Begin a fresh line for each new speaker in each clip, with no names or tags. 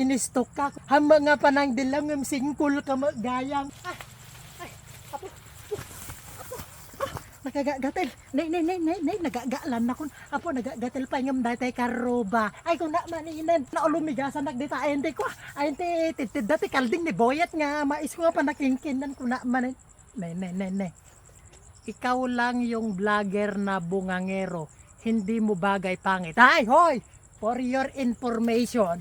inistok ka. Hamba nga panang dilang ng singkul ka magayang. Ah, ay, apo, apo, ah, nagagagatil. Nay, nay, nay, nay, nay, nagagalan na kun. Apo, nagagatil pa ngam dati karoba. Ay, kung na maninan, na ulumigasan nagdita, ay hindi ko, ay hindi, titid dati kalding ni Boyat nga, mais ko nga pa nakingkinan ko na manin. Nay, nay, nay, nay. Ikaw lang yung vlogger na bungangero. Hindi mo bagay pangit. Ay, hoy! For your information,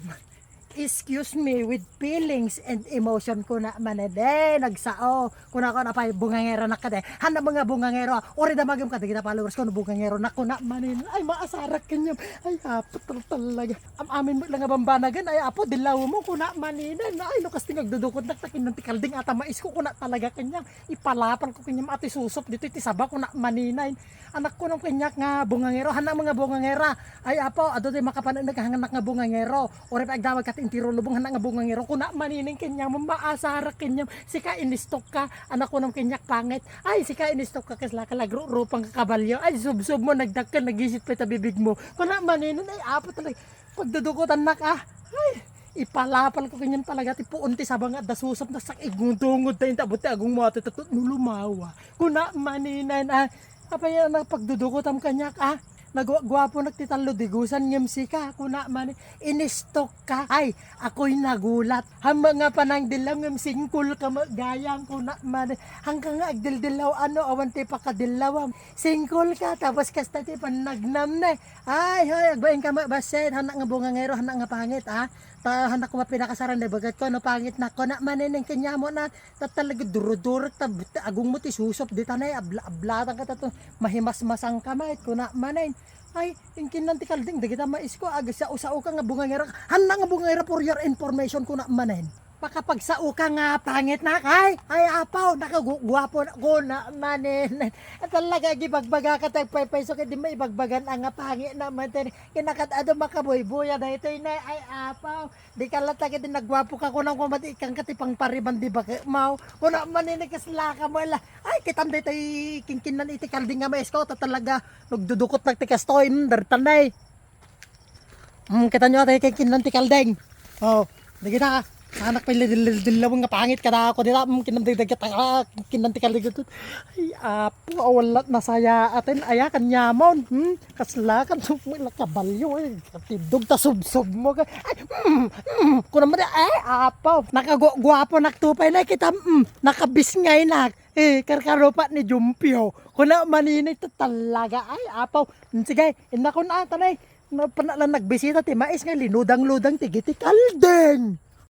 excuse me with feelings and emotion ko na manede nagsao. Kuna ko na pa bungangero na kade handa mga bungangero ori da magam kade kita followers ko bungangero na kuna manin ay maasarak kanyam ay apo tal- talaga. Am amin lang bambanagan. Ay apo dilaw mo kuna maninan ay lukas tingag dudukot naktakin ng tikalding ata mais ko kuna talaga kanyam ipalapal ko kanyam ati susop dito iti saba kuna maninain anak ko nung kanyak nga bungangero. Hanang mga bungangera. Ay apo ado di makapanan naghanganak nga bungangero. Ori pa agdamag intiro lubong hanang nga bungangero kuna manining kanya maasara kanya sika inistok ka anak ko nung kanyak pangit. Ay sika inistok ka kasla kalagro rupang kakabalyo ay sub-sub mo nagdakkel nagisit pa bibig mo. Kuna manining ay apo talaga pagdudukutan na ka ay ipalapal ko kanyan talaga ti puunti sa banga dasusap na sak igungtungod tayo tabuti agong mo ati tatut nulumawa. Kuna maninan ah. Apa yan ang pagdudukotam kanyak ah nagwapo nagtitalo digusan ngem sika kuna man inistok ka. Ay ako'y nagulat. Hamba nga panang dilam ngem singkul ka gayang kuna man hanggang agdildilaw ano awan ti pakadilawam singkul ka tapos kasta ti panagnam na. Ay hoy agbain ka mabaset. Hanak nga bungangero hanak nga pangit ah. Ta hanak ko pinakasaran na bagat ko no pangit na ko na manineng kanya mo na ta talaga durudurot ta agong mo ti susop di tanay abla ablatan ka ta to mahimas masang kamay ko na manin ay ingkin nanti kalding di kita mais ko. Aga sa usao ka nga bungangera. Handa nga bungangera for your information ko na manin Pakapagsao ka nga pangit na. Kay ay apaw. Nakagwapo na ko na manin at talaga gibagbaga ka tag peso kay di may ibagbagan ang nga pangit na man kinakat ado makaboy-boya da ito na ay apaw. Di ka lata din nagwapo ka kunang kumati kang katipang pariban di ba mau kuna maninig kasla ka mo la ay kitam dito kingkinan iti kalding nga mais ko ta talaga. Nagdudukot nagtikas to indar tanay Hmm, kita nyo tayo kingkinan ti kalding oh di kita anak pa dilawang nga pangit kada ako. Dito um, kinamdigdag kita. Ah, kinantikal dito. Ay apo wala na saya. Atin aya kanyamon hmm kasla kan sumila kabalyo eh. Katidog ta subsob mo ay mm, mm, kuno mo ay apo. Nakagwapo naktupay na kita. Mm, nakabisngay na. Eh karkaropa ni Jumpio. Kuna maninay ta talaga. Ay apaw sige ina ko na tanay na panalang nagbisita ti mais nga linudang-ludang tigiti kaldeng